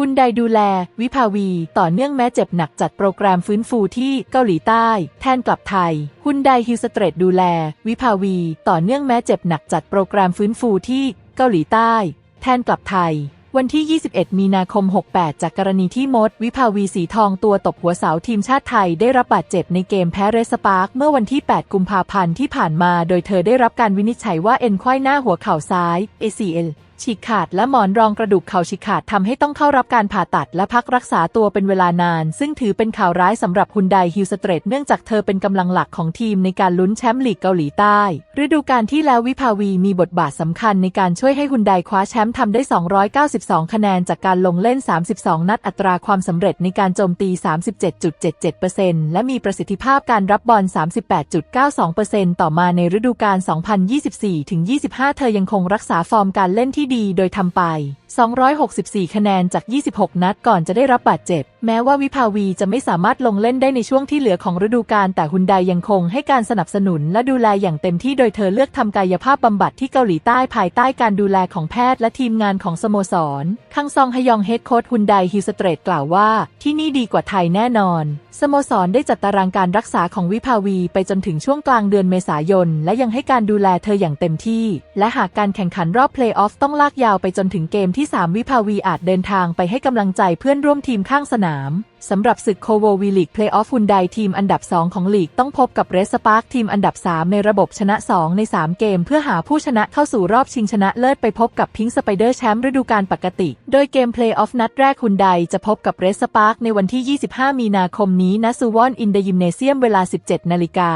ฮุนไดดูแล วิภาวี ต่อเนื่องแม้เจ็บหนักจัดโปรแกรมฟื้นฟูที่เกาหลีใต้ แทนกลับไทยฮุนไดฮิลสเตรทดูแล วิภาวี ต่อเนื่องแม้เจ็บหนักจัดโปรแกรมฟื้นฟูที่เกาหลีใต้ แทนกลับไทยวันที่ 21 มีนาคม 68 จากกรณีที่มด วิภาวีสีทองตัวตบหัวเสาทีมชาติไทยได้รับบาดเจ็บในเกมแพ้เรสปาร์กเมื่อวันที่ 8 กุมภาพันธ์ที่ผ่านมา โดยเธอได้รับการวินิจฉัยว่าเอ็นไขว้หน้าหัวเข่าซ้าย ACL ฉีกขาดและหมอนรองกระดูกเข่าฉีกขาดทำให้ต้องเข้ารับการผ่าตัดและพักรักษาตัวเป็นเวลานาน ซึ่งถือเป็นข่าวร้ายสำหรับฮุนไดฮิลสเตรทเนื่องจากเธอเป็นกำลังหลักของทีมในการลุ้นแชมป์ลีกเกาหลีใต้ ฤดูกาลที่แล้ววิภาวีมีบทบาทสำคัญในการช่วยให้ฮุนไดคว้าแชมป์ทำได้ 292 คะแนนจากการลงเล่น 32 นัดอัตราความสำเร็จในการโจมตี 37.77%และมีประสิทธิภาพการรับบอล 38.92%ต่อมาในฤดูกาล2024-25 เธอยังคงรักษาฟอร์มการเล่นที่ดีโดยทำไป264 คะแนนจาก 26 นัดก่อนจะได้รับบาดเจ็บ แม้ว่าวิภาวีจะไม่สามารถลงเล่นได้ในช่วงที่เหลือของฤดูกาลแต่ฮุนไดยังคงให้การสนับสนุนและดูแลอย่างเต็มที่โดยเธอเลือกทำกายภาพบำบัดที่เกาหลีใต้ภายใต้การดูแลของแพทย์และทีมงานของสโมสร คังซองฮยองเฮดโค้ชฮุนไดฮิลสเตรทกล่าวว่าที่นี่ดีกว่าไทยแน่นอน สโมสรได้จัดตารางการรักษาของวิภาวีไปจนถึงช่วงกลางเดือนเมษายน และยังให้การดูแลเธออย่างเต็มที่ และหากการแข่งขันรอบเพลย์ออฟต้องลากยาวไปจนถึงเกมที่ 3 วิภาวีอาจเดินทางไปให้กำลังใจเพื่อนร่วมทีมข้างสนาม สำหรับศึกโคโววีลีกเพลย์ออฟฮุนไดทีมอันดับ 2 ของลีกต้องพบกับเรสปาร์คทีมอันดับ 3 ในระบบชนะ 2 ใน 3 เกม เพื่อหาผู้ชนะเข้าสู่รอบชิงชนะเลิศไปพบกับพิงค์สไปเดอร์แชมป์ฤดูกาลปกติ โดยเกมเพลย์ออฟนัดแรกฮุนไดจะพบกับเรสปาร์คในวันที่ 25 มีนาคมนี้ณซูวอนอินเดยิมเนเซียมเวลา 17 นาฬิกา